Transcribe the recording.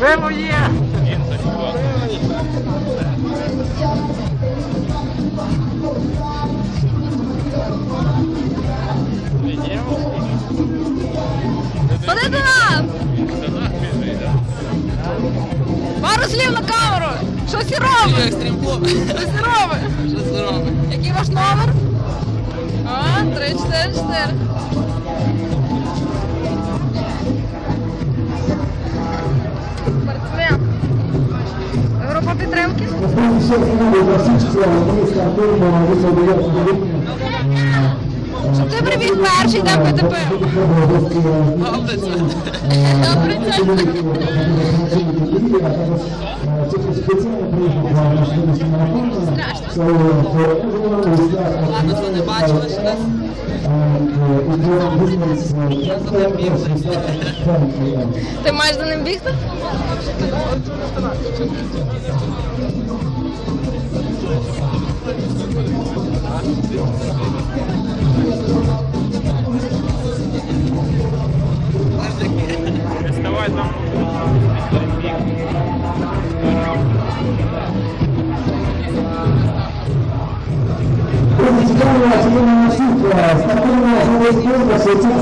Пиво є! Ходи до нас! Пару слів на камеру! Щось і робить! Щось і робить! Який ваш номер? А, 3, 4, 4. Спортсмен. Група підтримки? Насправді ще цікаво класична англійська фірма високого рівня. Ти привіз перший, дякую тебе. Добре, це. Спеціально приїхав на Ти маєш за ним бігти? Вставай там. Друзі, цікаво, es